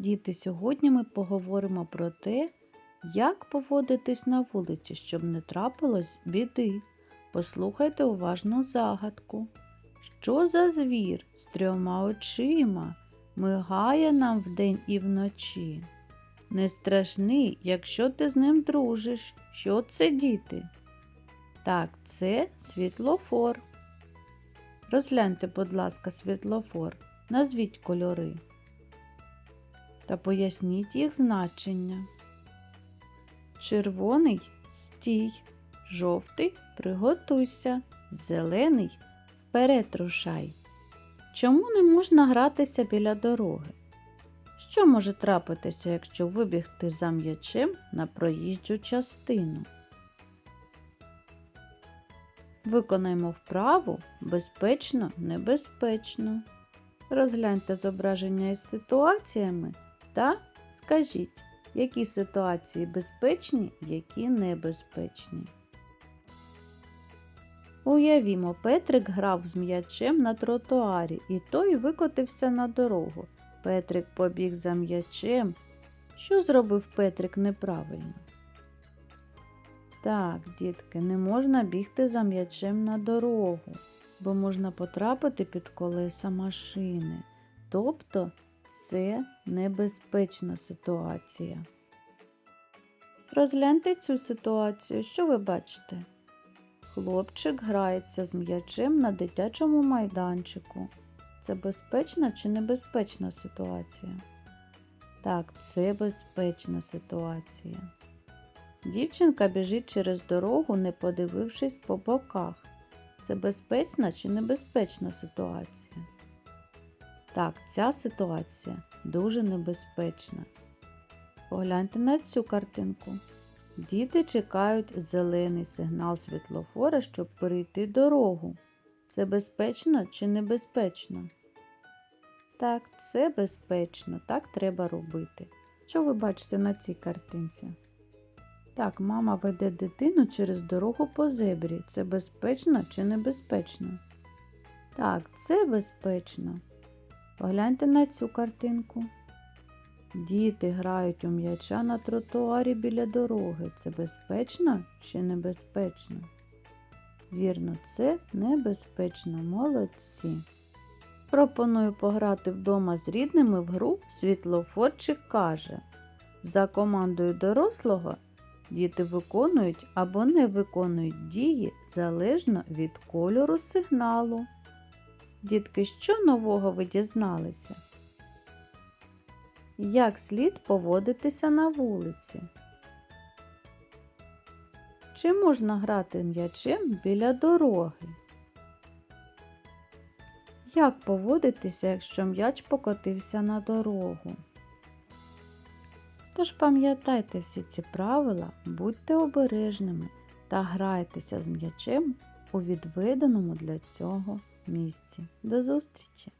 Діти, сьогодні ми поговоримо про те, як поводитись на вулиці, щоб не трапилось біди. Послухайте уважну загадку. Що за звір з трьома очима мигає нам вдень і вночі? Не страшний, якщо ти з ним дружиш. Що це діти? Так, це світлофор. Розгляньте, будь ласка, світлофор. Назвіть кольори та поясніть їх значення. Червоний стій, жовтий приготуйся, зелений вперед рушай. Чому не можна гратися біля дороги? Що може трапитися, якщо вибігти за м'ячем на проїжджу частину? Виконаємо вправу безпечно, небезпечно. Розгляньте зображення із ситуаціями та скажіть, які ситуації безпечні, які небезпечні. Уявімо, Петрик грав з м'ячем на тротуарі, і той викотився на дорогу. Петрик побіг за м'ячем. Що зробив Петрик неправильно? Так, дітки, не можна бігти за м'ячем на дорогу, бо можна потрапити під колеса машини. Тобто це небезпечна ситуація. Розгляньте цю ситуацію, що ви бачите? Хлопчик грається з м'ячем на дитячому майданчику. Це безпечна чи небезпечна ситуація? Так, це безпечна ситуація. Дівчинка біжить через дорогу, не подивившись по боках. Це безпечна чи небезпечна ситуація? Так, ця ситуація дуже небезпечна. Погляньте на цю картинку. Діти чекають зелений сигнал світлофора, щоб перейти дорогу. Це безпечно чи небезпечно? Так, це безпечно, так треба робити. Що ви бачите на цій картинці? Так, мама веде дитину через дорогу по зебрі. Це безпечно чи небезпечно? Так, це безпечно. Погляньте на цю картинку. Діти грають у м'яча на тротуарі біля дороги. Це безпечно чи небезпечно? Вірно, це небезпечно. Молодці. Пропоную пограти вдома з рідними в гру світлофорчик каже. За командою дорослого діти виконують або не виконують дії залежно від кольору сигналу. Дітки, що нового ви дізналися? Як слід поводитися на вулиці? Чи можна грати м'ячем біля дороги? Як поводитися, якщо м'яч покотився на дорогу? Тож пам'ятайте всі ці правила, будьте обережними та грайтеся з м'ячем у відведеному для цього місці. До зустрічі!